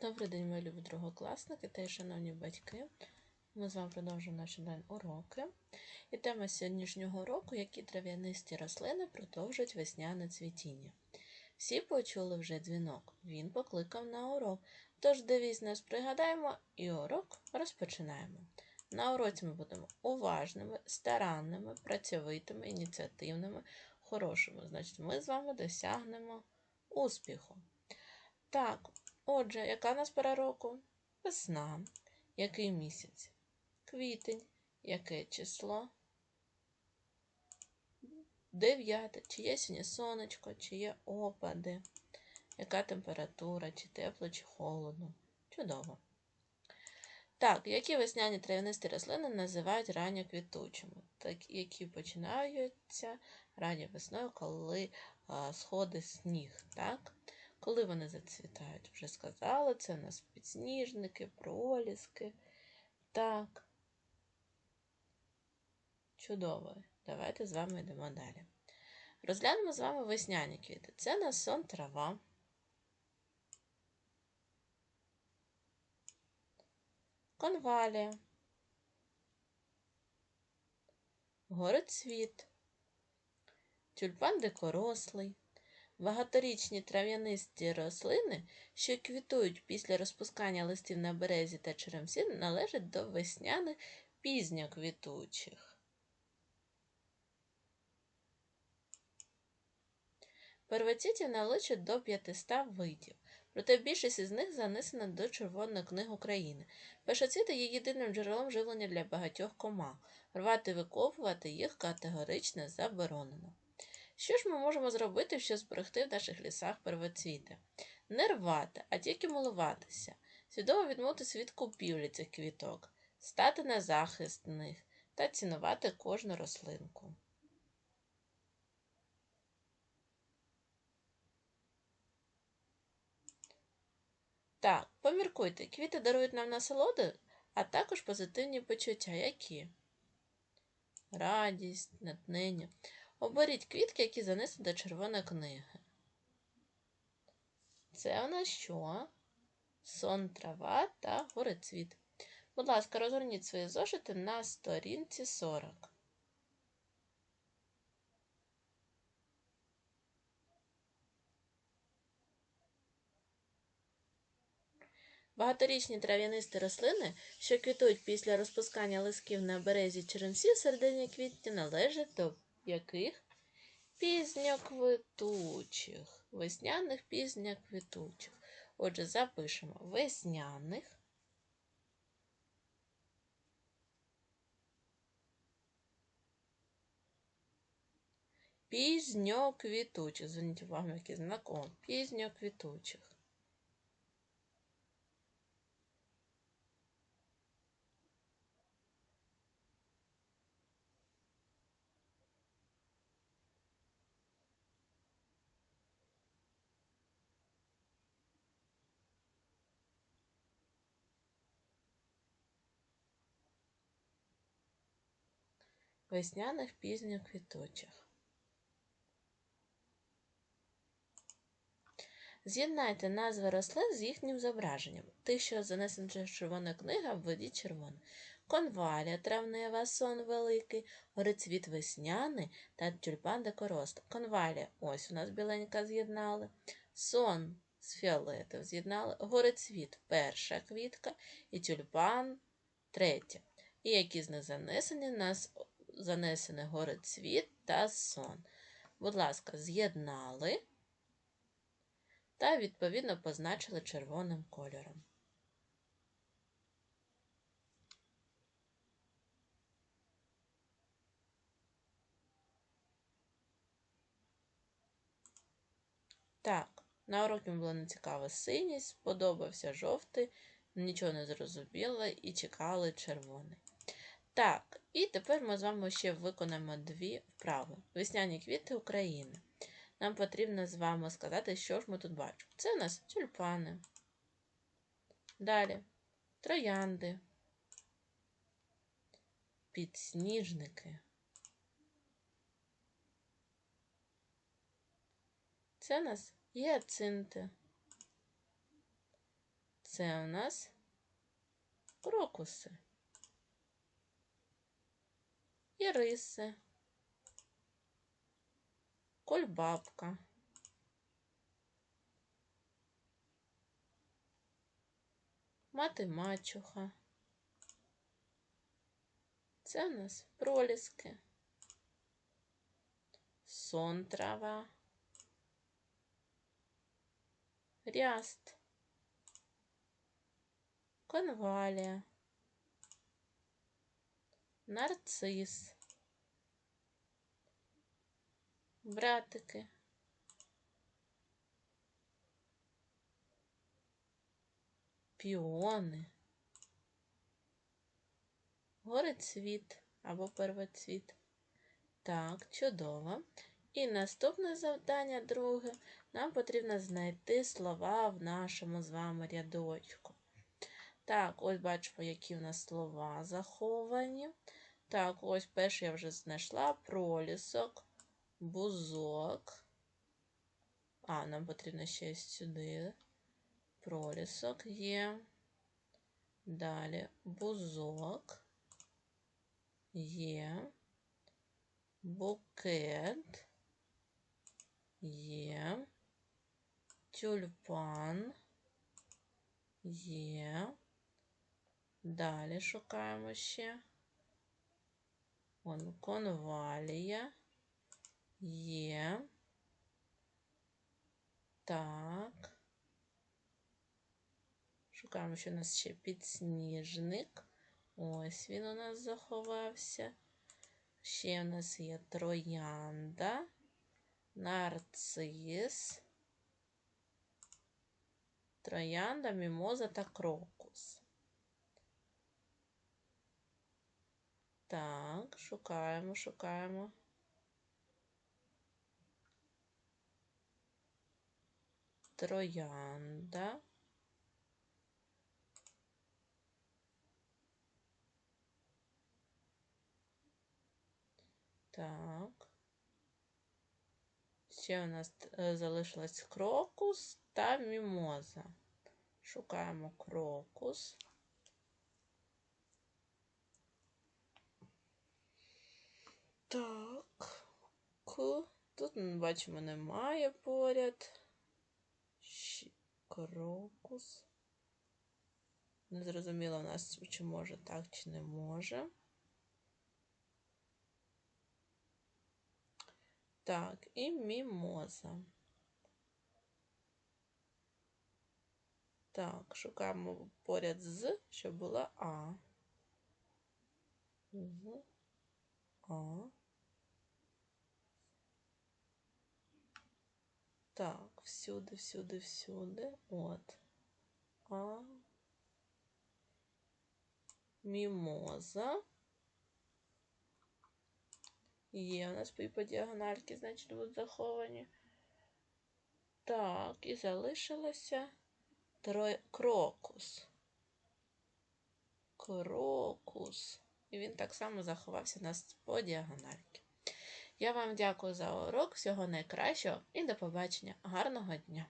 Добрий день, мої любі другокласники та й шановні батьки. Ми з вами продовжуємо наші онлайн уроки. І тема сьогоднішнього уроку, які трав'янисті рослини продовжують весняне цвітіння. Всі почули вже дзвінок. Він покликав на урок. Тож девіз нас пригадаємо і урок розпочинаємо. На уроці ми будемо уважними, старанними, працьовитими, ініціативними, хорошими. Значить, ми з вами досягнемо успіху. Так, Отже, яка нас пора року? Весна. Який місяць? Квітень. Яке число? Дев'яте. Чи є сьогодні сонечко, чи є опади? Яка температура, чи тепло, чи холодно? Чудово. Так, які весняні трав'янисті рослини називають ранньоквітучими? Так, які починаються ранньою весною, коли а, сходить сніг. так? Коли вони зацвітають? Вже сказала, це у нас підсніжники, проліски. Так. Чудово. Давайте з вами йдемо далі. Розглянемо з вами весняні квіти. Це на сон трава. Конвалія. Горецвіт. Тюльпан дикорослий. Багаторічні трав'янисті рослини, що квітують після розпускання листів на березі та черемсі, належать до весняних пізньоквітучих. Первоцвітів належать до 500 видів, проте більшість із них занесена до Червоної книги України. Першоцвіти є єдиним джерелом живлення для багатьох комах. Рвати викопувати їх категорично заборонено. Що ж ми можемо зробити, щоб зберегти в наших лісах первоцвіти? Не рвати, а тільки милуватися, свідомо відмовитися від купівлі цих квіток, стати на захист них та цінувати кожну рослинку. Так, поміркуйте, квіти дарують нам насолоди, а також позитивні почуття, які радість, натхнення. Оберіть квітки, які занесені до червоної книги. Це у нас що? Сон трава та горецвіт. Будь ласка, розгорніть свої зошити на сторінці 40. Багаторічні трав'янисті рослини, що квітують після розпускання лисків на березі черемсі в середині квітня, належать до яких? Пізньоквітучих. Весняних пізньоквітучих. Отже, запишемо весняних. Пізньоквітучих. Зверніть увагу, який знаком. Пізньоквітучих. Весняних пізніх пізньоквітучих. З'єднайте назви рослин з їхнім зображенням. Тих, що занесені до червона книга, введіть червоне. Конвалія, травнева, сон великий, горецвіт весняний та тюльпан декорост. Конвалія, ось у нас біленька з'єднали. Сон з фіолетов з'єднали. Горецвіт перша квітка і тюльпан третя. І які з них занесені, нас занесене горецвіт та сон. Будь ласка, з'єднали та, відповідно, позначили червоним кольором. Так, на уроці було нецікаво синій, сподобався жовтий, нічого не зрозуміло і чекали червоний. Так, і тепер ми з вами ще виконаємо дві вправи. Весняні квіти України. Нам потрібно з вами сказати, що ж ми тут бачимо. Це у нас тюльпани. Далі троянди, підсніжники. Це у нас гіацинти. Це у нас крокуси. Іриси. Кольбабка. Мати мачуха. Це у нас проліски. Сон трава. Ряст. Конвалія. Нарцис. Братики. Піони. Горецвіт або первоцвіт. Так, чудово. І наступне завдання, друге, нам потрібно знайти слова в нашому з вами рядочку. Так, ось бачимо, які в нас слова заховані. Так, ось перше я вже знайшла пролісок, бузок. А, нам потрібно ще сюди. Пролісок є. Далі бузок є. Букет є. Тюльпан є. Далі шукаємо ще. Вон конвалія є. Так. Шукаємо, що у нас ще підсніжник. Ось він у нас заховався. Ще у нас є троянда, нарцис, троянда, мімоза та крокус. Так, шукаємо, шукаємо. Троянда. Так. Ще у нас е, залишилась крокус та мімоза. Шукаємо крокус. Так. К. Тут бачимо, немає поряд. Крокус. Не зрозуміло в нас, чи може так, чи не може. Так, і мімоза. Так, шукаємо поряд з, щоб була А. З, А. Так, всюди, всюди, всюди. От. А. Мімоза. Є у нас по діагональки, значить, будуть заховані. Так, і залишилося троє... крокус. Крокус. І він так само заховався у нас по діагональки. Я вам дякую за урок. Всього найкращого і до побачення. Гарного дня!